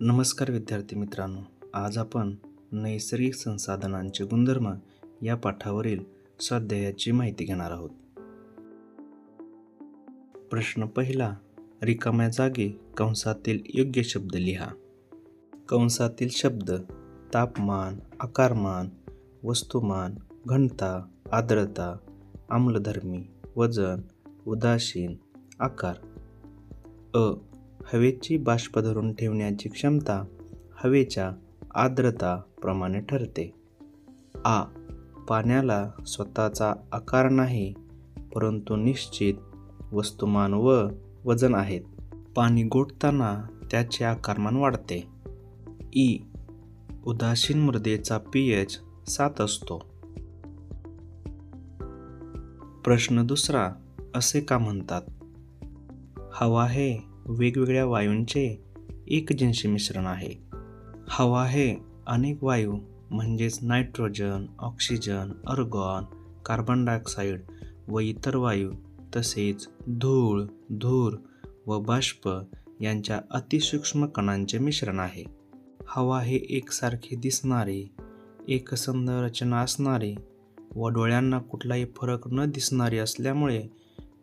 नमस्कार विद्यार्थी मित्रांनो आज आपण नैसर्गिक संसाधनांचे गुणधर्म या पाठावरील स्वाध्यायाची माहिती घेणार आहोत. प्रश्न पहिला रिकाम्या जागी कंसातील योग्य शब्द लिहा. कंसातील शब्द तापमान आकारमान वस्तुमान घनता आर्द्रता आम्लधर्मी वजन उदासीन आकार. अ. हवेची बाष्प धरून ठेवण्याची क्षमता हवेच्या आर्द्रता प्रमाणे ठरते. आ. पाण्याला स्वतःचा आकार नाही परंतु निश्चित वस्तुमान व वजन आहेत. पाणी गोठताना त्याचे आकारमान वाढते. ई. उदासीन मृदेचा पी एच सात असतो. प्रश्न दुसरा असे का म्हणतात? हवा हे वेगवेगळ्या वायूंचे एकजिनशी मिश्रण आहे. हवा हे अनेक वायू म्हणजेच nitrogen oxygen argon carbon dioxide व इतर वायू तसेच धूळ धूर व बाष्प यांच्या अतिसूक्ष्म कणांचे मिश्रण आहे. हवा हे एकसारखे दिसणारे एकसंध रचना असणारे व डोळ्यांना कुठलाही फरक न दिसणारी असल्यामुळे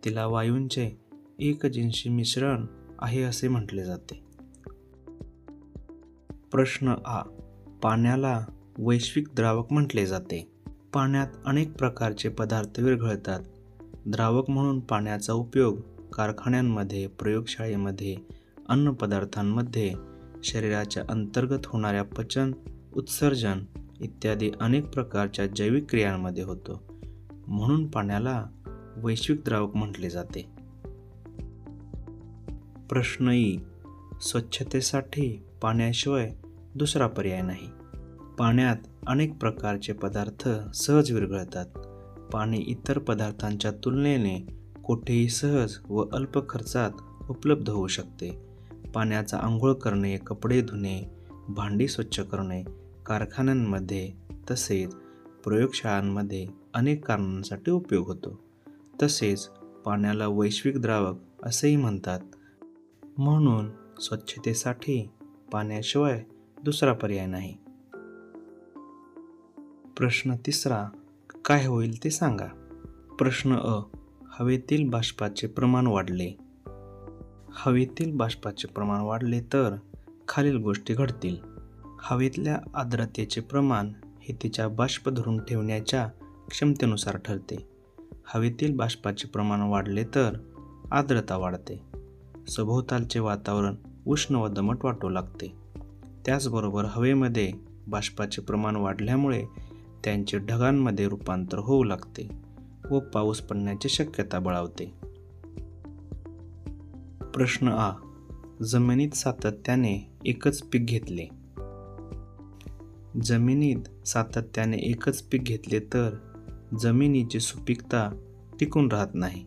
तिला वायूंचे एकजिनशी मिश्रण आहे असे म्हटले जाते. प्रश्न आ. पाण्याला वैश्विक द्रावक म्हटले जाते. पाण्यात अनेक प्रकारचे पदार्थ विरघळतात. द्रावक म्हणून पाण्याचा उपयोग कारखान्यांमध्ये प्रयोगशाळेमध्ये अन्नपदार्थांमध्ये शरीराच्या अंतर्गत होणाऱ्या पचन उत्सर्जन इत्यादी अनेक प्रकारच्या जैविक क्रियांमध्ये होतो. म्हणून पाण्याला वैश्विक द्रावक म्हटले जाते. प्रश्न येईल स्वच्छतेसाठी पाण्याशिवाय दुसरा पर्याय नाही. पाण्यात अनेक प्रकारचे पदार्थ सहज विरघळतात. पाणी इतर पदार्थांच्या तुलनेने कोठेही सहज व अल्प खर्चात उपलब्ध होऊ शकते. पाण्याचा आंघोळ करणे कपडे धुणे भांडी स्वच्छ करणे कारखान्यांमध्ये तसेच प्रयोगशाळांमध्ये अनेक कारणांसाठी उपयोग होतो. तसेच पाण्याला वैश्विक द्रावक असेही म्हणतात. म्हणून स्वच्छतेसाठी पाण्याशिवाय दुसरा पर्याय नाही. प्रश्न तिसरा काय होईल ते सांगा. प्रश्न अ हवेतील बाष्पाचे प्रमाण वाढले. हवेतील बाष्पाचे प्रमाण वाढले तर खालील गोष्टी घडतील. हवेतल्या आर्द्रतेचे प्रमाण हे तिच्या बाष्प धरून ठेवण्याच्या क्षमतेनुसार ठरते. हवेतील बाष्पाचे प्रमाण वाढले तर आर्द्रता वाढते. सभोवतालचे वातावरण उष्ण व दमट वाटू लागते. त्याचबरोबर हवेमध्ये बाष्पाचे प्रमाण वाढल्यामुळे त्यांचे ढगांमध्ये रूपांतर होऊ लागते व पाऊस पडण्याची शक्यता बळावते. प्रश्न आ. जमिनीत सातत्याने एकच पीक घेतले. जमिनीत सातत्याने एकच पीक घेतले तर जमिनीची सुपीकता टिकून राहत नाही.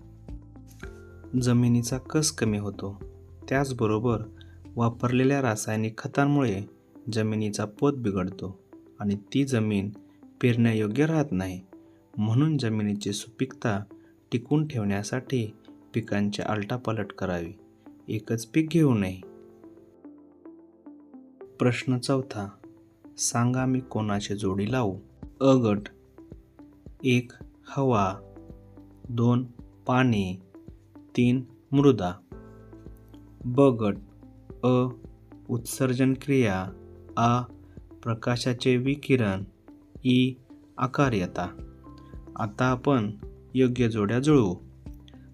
जमिनीचा कस कमी होतो? त्याचबरोबर वापरलेल्या रासायनिक खतांमुळे जमिनीचा पोत बिघडतो आणि ती जमीन पेरण्यायोग्य राहत नाही. म्हणून जमिनीची सुपीकता टिकून ठेवण्यासाठी पिकांची आलटापालट करावी. एकच पीक घेऊ नये. प्रश्न चौथा. सांगा मी कोणाची जोडी लावू? अ गट एक हवा. दोन पाणी. तीन मृदा. ब गट अ उत्सर्जन क्रिया आ प्रकाशाचे विकिरण ई आकार्यता. आता आपण योग्य जोड्या जुळवू.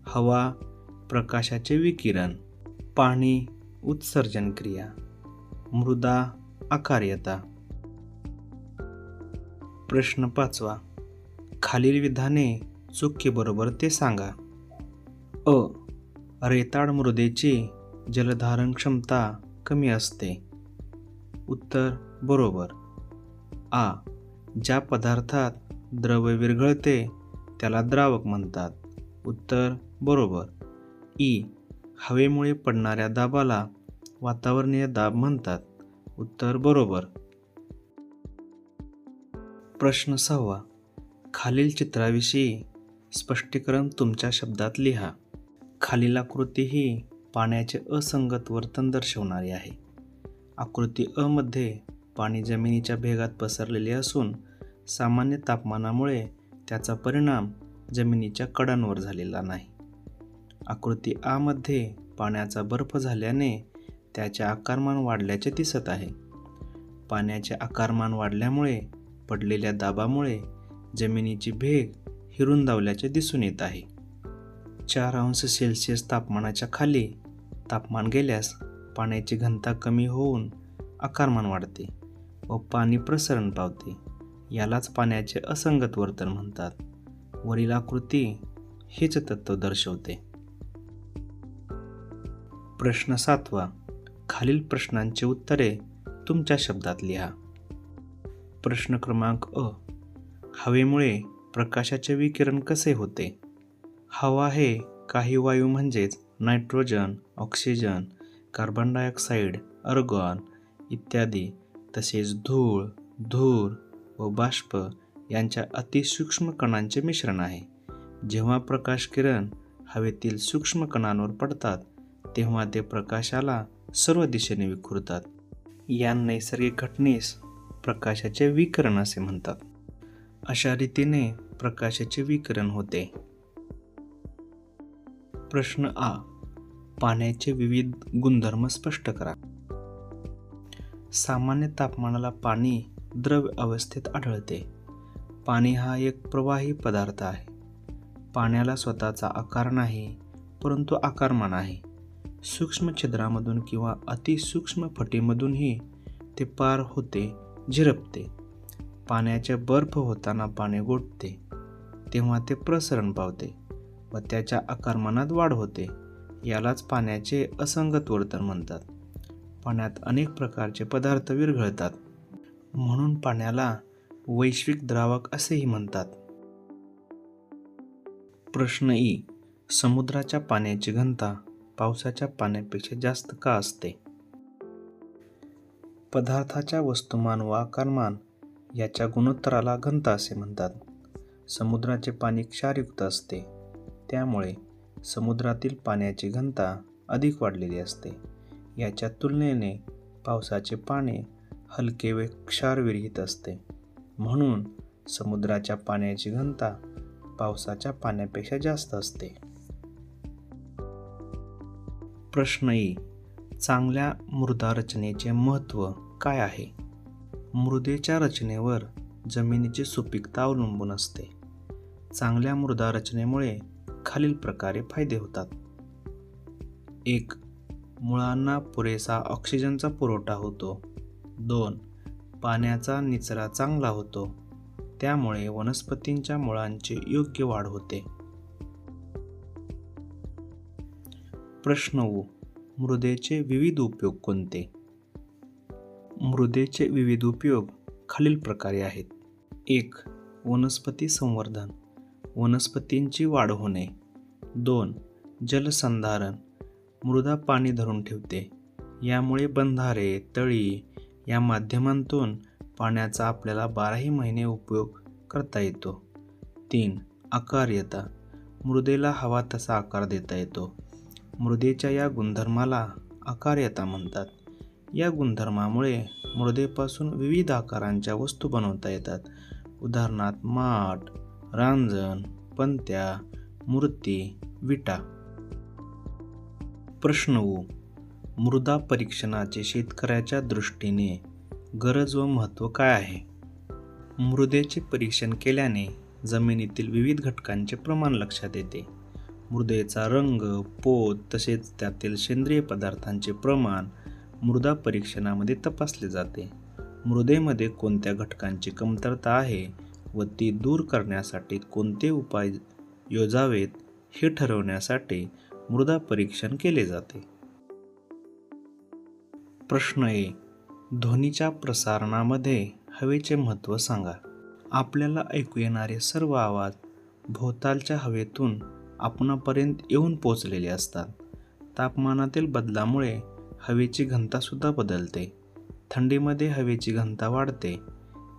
हवा प्रकाशाचे विकिरण पाणी उत्सर्जन क्रिया. मृदा आकार्यता. प्रश्न पाचवा. खालील विधाने चुकी बरोबर ते सांगा. अ रेताड मृदेची जलधारण क्षमता कमी असते. उत्तर बरोबर. आ ज्या पदार्थात द्रव विरघळते त्याला द्रावक म्हणतात. उत्तर बरोबर. ई हवेमुळे पडणाऱ्या दाबाला वातावरणीय दाब म्हणतात. उत्तर बरोबर. प्रश्न सहावा. खालील चित्राविषयी स्पष्टीकरण तुमच्या शब्दात लिहा. खालील आकृती ही पाण्याचे असंगत वर्तन दर्शवणारी आहे. आकृती अ मध्ये पाणी जमिनीच्या भेगात पसरलेले असून सामान्य तापमानामुळे त्याचा परिणाम जमिनीच्या कडांवर झालेला नाही. आकृती आ मध्ये पाण्याचा बर्फ झाल्याने त्याचे आकारमान वाढल्याचे दिसत आहे. पाण्याचे आकारमान वाढल्यामुळे पडलेल्या दाबामुळे जमिनीची भेग हिरून धावल्याचे दिसून येत आहे. चार अंश सेल्सिअस तापमानाच्या खाली तापमान गेल्यास पाण्याची घनता कमी होऊन आकारमान वाढते व पाणी प्रसरण पावते. यालाच पाण्याचे असंगत वर्तन म्हणतात. वरील आकृती हेच तत्व दर्शवते. प्रश्न सातवा. खालील प्रश्नांची उत्तरे तुमच्या शब्दात लिहा. प्रश्न क्रमांक अ. हवेमुळे प्रकाशाचे विकिरण कसे होते? हवा हे काही वायू म्हणजेच nitrogen oxygen carbon dioxide argon इत्यादी तसेच धूळ धूर व बाष्प यांच्या अतिसूक्ष्म कणांचे मिश्रण आहे. जेव्हा प्रकाश किरण हवेतील सूक्ष्म कणांवर पडतात तेव्हा ते प्रकाशाला सर्व दिशेने विखुरतात. या नैसर्गिक घटनेस प्रकाशाचे विकिरण असे म्हणतात. अशा रीतीने प्रकाशाचे विकिरण होते. प्रश्न आ. पाण्याचे विविध गुणधर्म स्पष्ट करा. सामान्य तापमानाला पाणी द्रव अवस्थेत आढळते. पाणी हा एक प्रवाही पदार्थ आहे. पाण्याला स्वतःचा आकार नाही परंतु आकारमान आहे. सूक्ष्म छिद्रामधून किंवा अतिसूक्ष्म फटीमधूनही ते पार होते झिरपते. पाण्याचे बर्फ होताना पाणी गोठते तेव्हा ते प्रसरण पावते. व त्याच्या आकारमानात वाढ होते. यालाच पाण्याचे असंगत वर्तन म्हणतात. पाण्यात अनेक प्रकारचे पदार्थ विरघळतात. म्हणून पाण्याला वैश्विक द्रावक असेही म्हणतात. प्रश्न ई. समुद्राच्या पाण्याची घनता पावसाच्या पाण्यापेक्षा जास्त का असते? पदार्थाच्या वस्तुमान व आकारमान याच्या गुणोत्तराला घनता असे म्हणतात. समुद्राचे पाणी क्षारयुक्त असते. त्यामुळे समुद्रातील पाण्याची घनता अधिक वाढलेली असते. याच्या तुलनेने पावसाचे पाणी हलके व क्षारविरहित असते. म्हणून समुद्राच्या पाण्याची घनता पावसाच्या पाण्यापेक्षा जास्त असते. प्रश्न ई. चांगल्या मृदा रचनेचे महत्त्व काय आहे? मृदेच्या रचनेवर जमिनीची सुपीकता अवलंबून असते. चांगल्या मृदा रचनेमुळे खालील प्रकारे फायदे होतात. एक मुळांना पुरेसा ऑक्सिजनचा पुरवठा होतो. दोन पाण्याचा निचरा चांगला होतो. त्यामुळे वनस्पतींच्या मुळांची योग्य वाढ होते. प्रश्न मृदेचे विविध उपयोग कोणते? मृदेचे विविध उपयोग खालील प्रकारे आहेत. एक वनस्पती संवर्धन. वनस्पतींची वाढ होणे. दोन जलसंधारण. मृदा पाणी धरून ठेवते. यामुळे बंधारे तळी या माध्यमांतून पाण्याचा आपल्याला बाराही महिने उपयोग करता येतो. तीन आकार्यता मृदेला हवा तसा आकार देता येतो. मृदेच्या या गुणधर्माला आकार्यता म्हणतात. या गुणधर्मामुळे मृदेपासून विविध आकारांच्या वस्तू बनवता येतात. उदाहरणार्थ माठ रांजण पंत्या मूर्ती विटा. प्रश्न उ. मृदा परीक्षणाचे शेतकऱ्याच्या दृष्टीने गरज व महत्त्व काय आहे? मृदेचे परीक्षण केल्याने जमिनीतील विविध घटकांचे प्रमाण लक्षात येते. मृदेचा रंग पोत तसेच त्यातील सेंद्रिय पदार्थांचे प्रमाण मृदा परीक्षणामध्ये तपासले जाते. मृदेमध्ये कोणत्या घटकांची कमतरता आहे? व ती दूर करण्यासाठी कोणते उपाय योजावेत हे ठरवण्यासाठी मृदा परीक्षण केले जाते. प्रश्न ए. ध्वनीच्या प्रसारणामध्ये हवेचे महत्त्व सांगा. आपल्याला ऐकू येणारे सर्व आवाज भोवतालच्या हवेतून आपणापर्यंत येऊन पोचलेले असतात. तापमानातील बदलामुळे हवेची घनतासुद्धा बदलते. थंडीमध्ये हवेची घनता वाढते.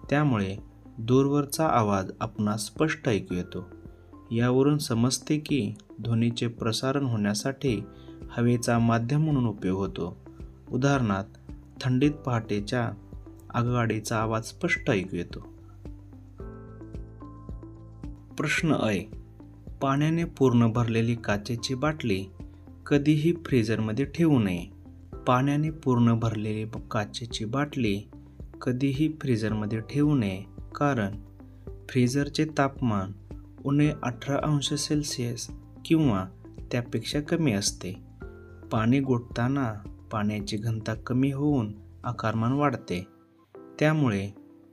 त्यामुळे दूरवरचा आवाज आपणास स्पष्ट ऐकू येतो. यावरून समजते की ध्वनीचे प्रसारण होण्यासाठी हवेचा माध्यम म्हणून उपयोग होतो. उदाहरणार्थ थंडीत पहाटेच्या आगगाडीचा आवाज स्पष्ट ऐकू येतो. प्रश्न ऐ पाण्याने पूर्ण भरलेली काचेची बाटली कधीही फ्रीजरमध्ये ठेवू नये. पाण्याने पूर्ण भरलेली काचेची बाटली कधीही फ्रीजरमध्ये ठेवू नये. कारण फ्रीजरचे तापमान उणे अठरा अंश सेल्सिअस किंवा त्यापेक्षा कमी असते. पाणी गोठताना पाण्याची घनता कमी होऊन आकारमान वाढते. त्यामुळे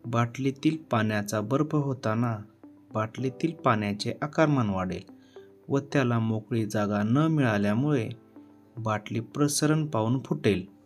बाटलीतील पाण्याचा बर्फ होताना बाटलीतील पाण्याचे आकारमान वाढेल व त्याला मोकळी जागा न मिळाल्यामुळे बाटली प्रसरण पाहून फुटेल.